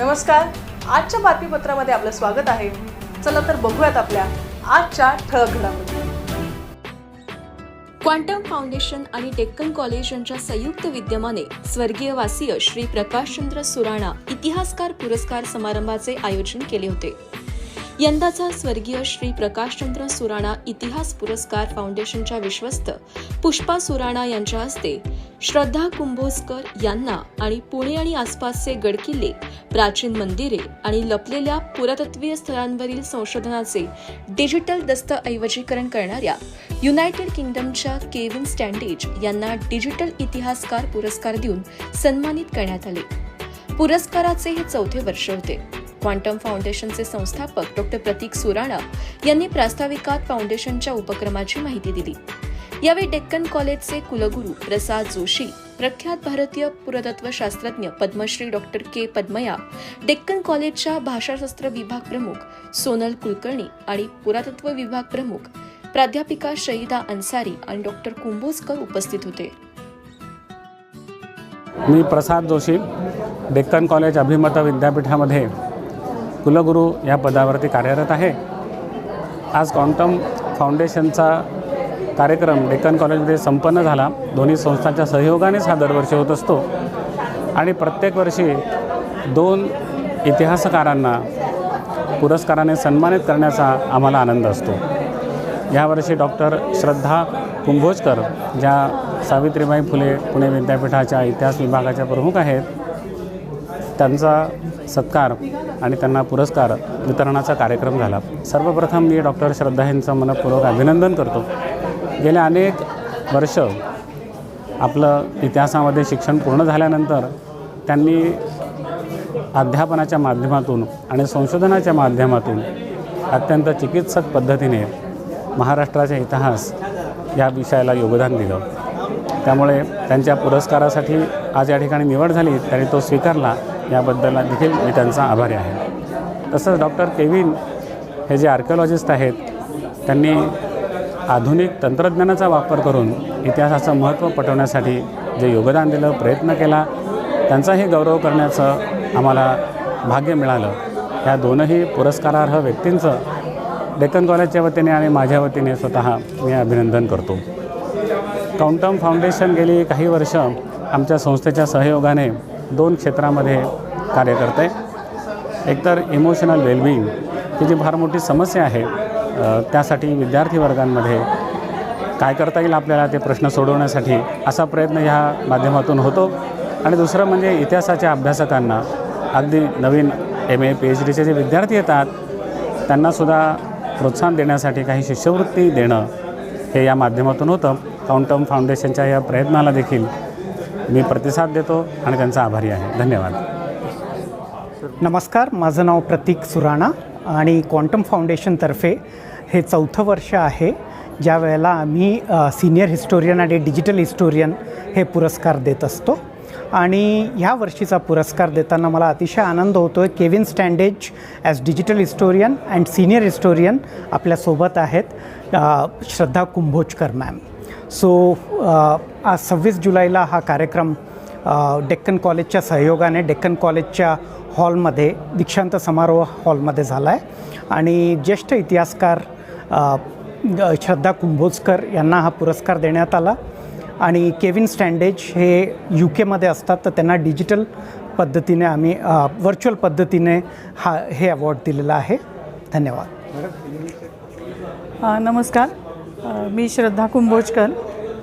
नमस्कार. आजच्या बातमीपत्रामध्ये आपलं स्वागत आहे. चला तर बघूयात आपल्या आजच्या ठळक घडामोडी. क्वांटम फाउंडेशन आणि डेक्कन कॉलेज यांच्या संयुक्त विद्यमाने स्वर्गीय वासीय श्री प्रकाशचंद्र सुराणा इतिहासकार पुरस्कार समारंभाचे आयोजन केले होते. यंदाचा स्वर्गीय श्री प्रकाशचंद्र सुराणा इतिहास पुरस्कार फाउंडेशनच्या विश्वस्त पुष्पा सुराणा यांच्या हस्ते श्रद्धा कुंभोजकर यांना आणि पुणे आणि आसपासचे गडकिल्ले प्राचीन मंदिरे आणि लपलेल्या पुरातत्वीय स्थळांवरील संशोधनाचे डिजिटल दस्तऐवजीकरण करणाऱ्या युनायटेड किंगडमच्या केविन स्टँडेज यांना डिजिटल इतिहासकार पुरस्कार देऊन सन्मानित करण्यात आले. पुरस्काराचे हे चौथे वर्ष होते. क्वांटम फाउंडेशनचे संस्थापक डॉक्टर प्रतीक सुराणा यांनी प्रास्ताविकात फाउंडेशनच्या उपक्रमाची माहिती दिली. यावेळी डेक्कन कॉलेजचे कुलगुरू प्रसाद जोशी प्रख्यात भारतीय पुरातत्व शास्त्रज्ञ पद्मश्री डॉक्टर के पद्मया डेक्कन कॉलेजच्या भाषाशास्त्र विभाग प्रमुख सोनल कुलकर्णी आणि पुरातत्व विभाग प्रमुख प्राध्यापिका शहीदा अन्सारी आणि डॉक्टर कुंभोजकर उपस्थित होते. मी प्रसाद जोशी डेक्कन कॉलेज अभिमत विद्यापीठामध्ये कुलगुरू या पदावरती कार्यरत आहे. आज क्वांटम फाउंडेशनचा कार्यक्रम डेक्कन कॉलेजमध्ये संपन्न झाला. दोन्ही संस्थांच्या सहयोगानेच हा दरवर्षी होत असतो. आणि प्रत्येक वर्षी दोन इतिहासकारांना पुरस्काराने सन्मानित करण्याचा आम्हाला आनंद असतो. यावर्षी डॉक्टर श्रद्धा कुंभोजकर ज्या सावित्रीबाई फुले पुणे विद्यापीठाच्या इतिहास विभागाच्या प्रमुख आहेत त्यांचा सत्कार आणि त्यांना पुरस्कार वितरणाचा कार्यक्रम झाला. सर्वप्रथम मी डॉक्टर श्रद्धा यांचं मनपूर्वक अभिनंदन करतो. गेल्या अनेक वर्ष आपलं इतिहासामध्ये शिक्षण पूर्ण झाल्यानंतर त्यांनी अध्यापनाच्या माध्यमातून आणि संशोधनाच्या माध्यमातून अत्यंत चिकित्सक पद्धतीने महाराष्ट्राचा इतिहास या विषयाला योगदान दिलं. त्यामुळे त्यांच्या पुरस्कारासाठी आज या ठिकाणी निवड झाली त्यांनी तो स्वीकारला. याबद्दल देखील मी त्यांचा आभारी आहे. तसंच डॉक्टर केविन हे जे आर्किओलॉजिस्ट आहेत त्यांनी आधुनिक तंत्रज्ञानाचा वापर करून इतिहासाचं महत्त्व पटवण्यासाठी जे योगदान दिलं प्रयत्न केला त्यांचाही गौरव करण्याचं आम्हाला भाग्य मिळालं. या दोनही पुरस्कारार्ह व्यक्तींचं डेक्कन कॉलेजच्या वतीने आणि माझ्या वतीने स्वतः मी अभिनंदन करतो. काउंटम फाउंडेशन गेली काही वर्ष आमच्या संस्थेच्या सहयोगाने दोन क्षेत्रामध्ये कार्य करते एकतर इमोशनल वेलबिंग ही जी फार मोठी समस्या आहे त्यासाठी विद्यार्थी वर्गांमध्ये काय करता येईल आपल्याला ते प्रश्न सोडवण्यासाठी असा प्रयत्न ह्या माध्यमातून होतो. आणि दुसरं म्हणजे इतिहासाच्या अभ्यासकांना अगदी नवीन एम ए पी एच डीचे जे विद्यार्थी येतात त्यांनासुद्धा प्रोत्साहन देण्यासाठी काही शिष्यवृत्ती देणं हे या माध्यमातून होतं. काउंटम फाउंडेशनच्या या प्रयत्नाला देखील मी प्रतिसाद देतो आणि त्यांचा आभारी आहे. धन्यवाद. नमस्कार माझं नाव प्रतीक सुराणा आणि क्वांटम फाउंडेशनतर्फे हे चौथं वर्ष आहे. ज्या वेळेला आम्ही सिनियर हिस्टोरियन आणि डिजिटल हिस्टोरियन हे पुरस्कार देत असतो. आणि ह्या वर्षीचा पुरस्कार देताना मला अतिशय आनंद होतो आहे Kevin Standage as digital historian and senior historian आपल्यासोबत आहेत Shraddha Kumbhojkar ma'am. So uh, आज सव्वीस जुलैला हा कार्यक्रम डेक्कन कॉलेजच्या सहयोगाने डेक्कन कॉलेजच्या हॉलमध्ये दीक्षांत समारोह हॉलमध्ये झाला आहे आणि ज्येष्ठ इतिहासकार श्रद्धा कुंभोजकर यांना हा पुरस्कार देण्यात आला. आणि केविन स्टँडेज हे यू केमध्ये असतात तर त्यांना डिजिटल पद्धतीने आम्ही व्हर्च्युअल पद्धतीने हा हे अवॉर्ड दिलेला आहे. धन्यवाद. नमस्कार. मी श्रद्धा कुंभोजकर.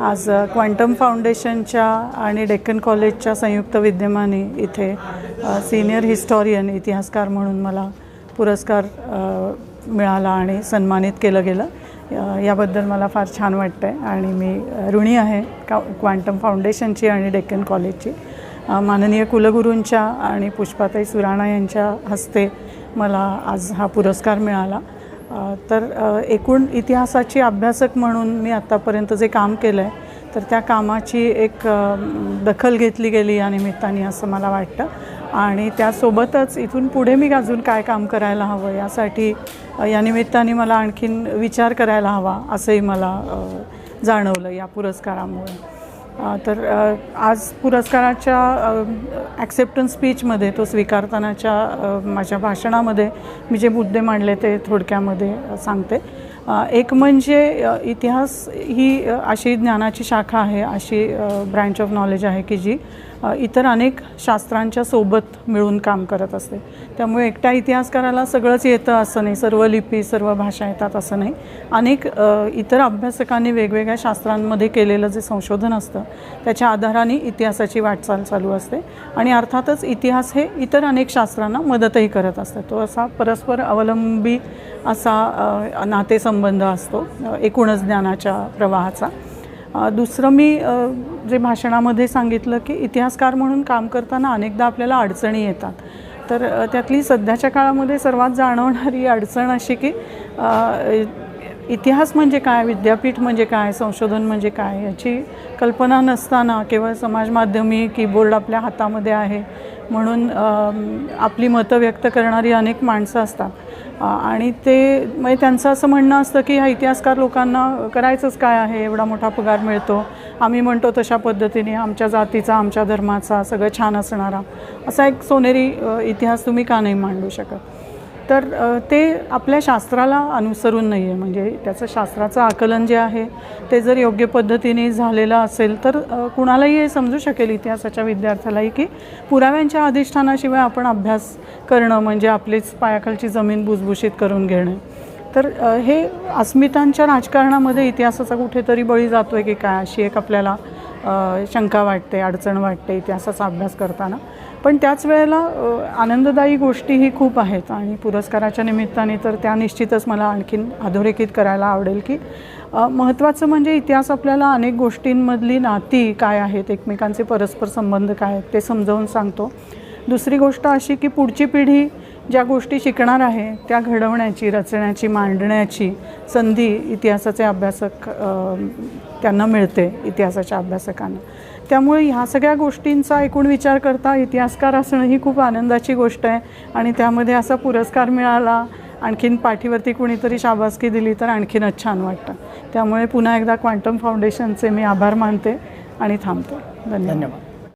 आज क्वांटम फाउंडेशनच्या आणि डेक्कन कॉलेजच्या संयुक्त विद्यमाने इथे सिनियर हिस्टॉरियन इतिहासकार म्हणून मला पुरस्कार मिळाला आणि सन्मानित केलं गेलं. याबद्दल मला फार छान वाटतं आहे आणि मी ऋणी आहे का क्वांटम फाउंडेशनची आणि डेक्कन कॉलेजची. माननीय कुलगुरूंच्या आणि पुष्पाताई सुराणा यांच्या हस्ते मला आज हा पुरस्कार मिळाला. तर एकूण इतिहासाची अभ्यासक म्हणून मी आत्तापर्यंत जे काम केलं आहे तर त्या कामाची एक दखल घेतली गेली या निमित्ताने असं मला वाटतं. आणि त्यासोबतच इथून पुढे मी अजून काय काम करायला हवं यासाठी या निमित्ताने मला आणखीन विचार करायला हवा असंही मला जाणवलं या पुरस्कारामुळे. तर आज पुरस्काराच्या ॲक्सेप्टन्स स्पीचमध्ये तो स्वीकारतानाच्या माझ्या भाषणामध्ये मी जे मुद्दे मांडले ते थोडक्यामध्ये सांगते. एक म्हणजे इतिहास ही अशी ज्ञानाची शाखा आहे अशी ब्रँच ऑफ नॉलेज आहे की जी इतर अनेक शास्त्रांच्या सोबत मिळून काम करत असते. त्यामुळे एकट्या इतिहासकाराला सगळंच येतं असं नाही. सर्व लिपी सर्व भाषा येतात असं नाही. अनेक इतर अभ्यासकांनी वेगवेगळ्या शास्त्रांमध्ये केलेलं जे संशोधन असतं त्याच्या आधाराने इतिहासाची वाटचाल चालू असते. आणि अर्थातच इतिहास हे इतर अनेक शास्त्रांना मदतही करत असतं. तो असा परस्पर अवलंबी असा नातेसंबंध असतो एकूणच ज्ञानाच्या प्रवाहाचा. दुसरं मी जे भाषणामध्ये सांगितलं की इतिहासकार म्हणून काम करताना अनेकदा आपल्याला अडचणी येतात. तर त्यातली सध्याच्या काळामध्ये सर्वात जाणवणारी अडचण अशी की इतिहास म्हणजे काय विद्यापीठ म्हणजे काय संशोधन म्हणजे काय याची कल्पना नसताना केवळ समाजमाध्यमी कीबोर्ड आपल्या हातामध्ये आहे म्हणून आपली मतं व्यक्त करणारी अनेक माणसं असतात. आणि ते म्हणजे त्यांचं असं म्हणणं असतं की ह्या इतिहासकार लोकांना करायचंच काय आहे एवढा मोठा पगार मिळतो. आम्ही म्हणतो तशा पद्धतीने आमच्या जातीचा आमच्या धर्माचा सगळं छान असणारा असा एक सोनेरी इतिहास तुम्ही का नाही मांडू शकत? तर ते आपल्या शास्त्राला अनुसरून नाही आहे म्हणजे त्याचं शास्त्राचं आकलन जे आहे ते जर योग्य पद्धतीने झालेलं असेल तर कुणालाही हे समजू शकेल इतिहासाच्या विद्यार्थ्यालाही की पुराव्यांच्या अधिष्ठानाशिवाय आपण अभ्यास करणं म्हणजे आपलीच पायाखालची जमीन भुसभुशीत करून घेणं. तर हे अस्मितांच्या राजकारणामध्ये इतिहासाचा कुठेतरी बळी जातो आहे की काय अशी एक आपल्याला शंका वाटते अडचण वाटते इतिहासाचा अभ्यास करताना. पण त्याच वेळेला आनंददायी आनंददायी गोष्टीही खूप आहेत आणि पुरस्काराच्या निमित्ताने तर त्या निश्चितच मला आणखीन अधोरेखित करायला आवडेल की महत्त्वाचं म्हणजे इतिहास आपल्याला अनेक गोष्टींमधली नाती काय आहेत एकमेकांचे परस्पर संबंध काय आहेत ते समजावून सांगतो. दुसरी गोष्ट अशी की पुढची पिढी ज्या गोष्टी शिकणार आहे त्या घडवण्याची रचण्याची मांडण्याची संधी इतिहासाचे अभ्यासक त्यांना मिळते इतिहासाच्या अभ्यासकांना. त्यामुळे ह्या सगळ्या गोष्टींचा एकूण विचार करता इतिहासकार असणं ही खूप आनंदाची गोष्ट आहे आणि त्यामध्ये असा पुरस्कार मिळाला आणखीन पाठीवरती कुणीतरी शाबासकी दिली तर आणखीनच छान वाटतं. त्यामुळे पुन्हा एकदा क्वांटम फाउंडेशनचे मी आभार मानते आणि थांबते. धन्यवाद. धन्यवाद.